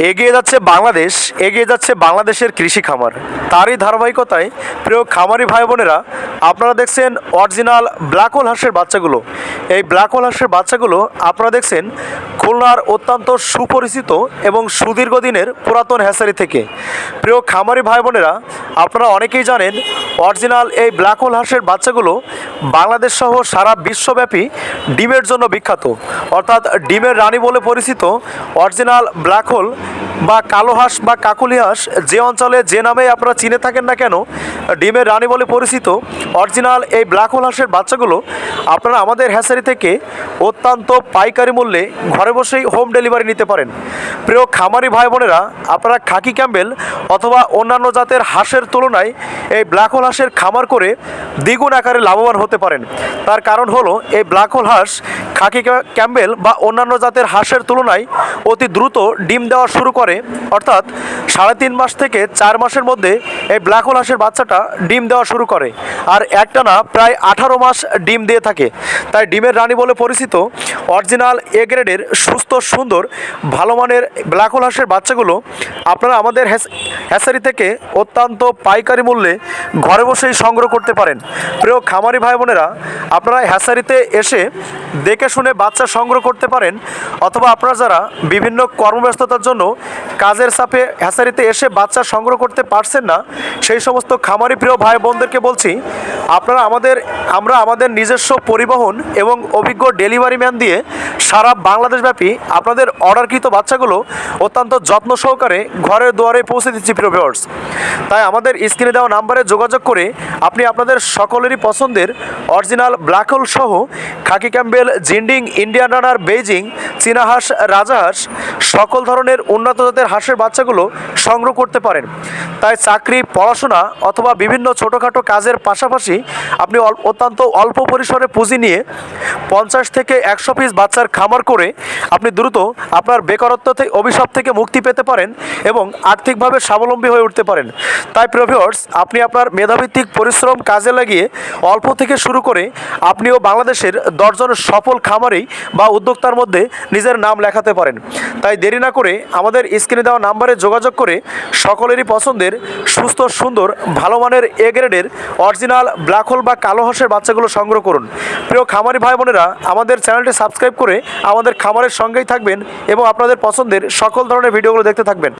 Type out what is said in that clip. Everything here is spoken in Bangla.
এগিয়ে যাচ্ছে বাংলাদেশ এগিয়ে যাচ্ছে বাংলাদেশের কৃষি খামার। তারই ধারাবাহিকতায় প্রিয় খামারি ভাই বোনেরা, আপনারা দেখছেন অরিজিনাল ব্ল্যাক হোল হাঁসের বাচ্চাগুলো। এই ব্ল্যাক হোল হাঁসের বাচ্চাগুলো আপনারা দেখছেন খুলনার অত্যন্ত সুপরিচিত এবং সুদীর্ঘ দিনের পুরাতন হ্যাসারি থেকে। প্রিয় খামারি ভাই বোনেরা, আপনারা অনেকেই জানেন অরিজিনাল এই ব্ল্যাক হোল হাঁসের বাচ্চাগুলো বাংলাদেশ সহ সারা বিশ্বব্যাপী ডিমের জন্য বিখ্যাত। অর্থাৎ ডিমের রানী বলে পরিচিত অরিজিনাল ব্ল্যাক হোল বা কালো হাঁস বা কাকুলি হাঁস যে অঞ্চলে যে নামে আপনারা চিনে থাকেন না কেন, ডিমের রানী বলে পরিচিত, অরিজিনাল এই ব্ল্যাক হোল হাঁসের বাচ্চাগুলো আপনারা আমাদের হ্যাসারি থেকে অত্যন্ত পাইকারি মূল্যে ঘরে বসেই হোম ডেলিভারি নিতে পারেন। প্রিয় খামারি ভাই বোনেরা, আপনারা খাকি ক্যাম্বেল অথবা অন্যান্য জাতের হাঁসের তুলনায় এই ব্ল্যাক হোল হাঁসের খামার করে দ্বিগুণ আকারে লাভবান হতে পারেন। তার কারণ হলো, এই ব্ল্যাক হোল হাঁস খাকি ক্যাম্বেল বা অন্যান্য জাতের হাঁসের তুলনায় অতি দ্রুত ডিম দেওয়া শুরু করে। অর্থাৎ সাড়ে তিন মাস থেকে চার মাসের মধ্যে এই ব্ল্যাক হোল হাঁসের বাচ্চাটা ডিম দেওয়া শুরু করে। আর একটানা প্রায় আঠারো মাস ডিম দিয়ে থাকে। তাই ডিমের রানী বলে পরিচিত অরিজিনাল এ গ্রেডের সুস্থ, সুন্দর, ভালো মানের ব্ল্যাক হোল হাঁসের বাচ্চাগুলো আপনারা আমাদের হ্যাসারি থেকে অত্যন্ত পাইকারি মূল্যে ঘরে বসেই সংগ্রহ করতে পারেন। প্রিয় খামারি ভাই বোনেরা আপনারা হ্যাসারিতে এসে দেখে শুনে বাচ্চা সংগ্রহ করতে পারেন, অথবা আপনারা যারা বিভিন্ন কর্মব্যস্ততার জন্য কাজের সাপে হ্যাসারিতে এসে বাচ্চা সংগ্রহ করতে পারছেন না, সেই সমস্ত খামারি প্রিয় ভাই বোনদেরকে বলছি আপনারা আমাদের, আমরা আমাদের নিজস্ব পরিবহন এবং অভিজ্ঞ ডেলিভারি ম্যান দিয়ে সারা বাংলাদেশব্যাপী আপনাদের অর্ডারকৃত বাচ্চাগুলো অত্যন্ত যত্ন সহকারে ঘরের দুয়ারে পৌঁছে দিচ্ছি, প্রিয় ভিউয়ার্স তাই আমাদের স্ক্রিনে দেওয়া নাম্বারে যোগাযোগ করে আপনি আপনাদের সকলেরই পছন্দের অরিজিনাল ব্ল্যাক হোল সহ khaki Campbell, Jinding, Indian runner, Beijing চীনা হাঁস রাজাহাঁস, সকল ধরনের উন্নত জাতের হাঁসের বাচ্চাগুলো সংগ্রহ করতে পারেন। তাই চাকরি, পড়াশোনা অথবা বিভিন্ন ছোটোখাটো কাজের পাশাপাশি আপনি অল- অত্যন্ত অল্প পরিসরে পুঁজি নিয়ে পঞ্চাশ থেকে একশো পিস বাচ্চার খামার করে আপনি দ্রুত আপনার বেকারত্ব থেকে অভিশাপ থেকে মুক্তি পেতে পারেন এবং আর্থিকভাবে স্বাবলম্বী হয়ে উঠতে পারেন। তাই প্রিভিওর্স আপনি আপনার মেধাভিত্তিক পরিশ্রম কাজে লাগিয়ে অল্প থেকে শুরু করে আপনিও বাংলাদেশের দশজন সফল খামারেই বা উদ্যোক্তার মধ্যে নিজের নাম লেখাতে পারেন। তাই দেরি না করে আমাদের স্ক্রিনে দেওয়া নাম্বারে যোগাযোগ করে সকলেরই পছন্দের সুস্থ, সুন্দর, ভালো মানের এ গ্রেডের অরিজিনাল ব্ল্যাক হোল বা কালো হাঁসের বাচ্চাগুলো সংগ্রহ করুন। প্রিয় খামারি ভাই বোনেরা, আমাদের চ্যানেলটি সাবস্ক্রাইব করে আমাদের খামারের সঙ্গেই থাকবেন এবং আপনাদের পছন্দের সকল ধরনের ভিডিওগুলো দেখতে থাকবেন।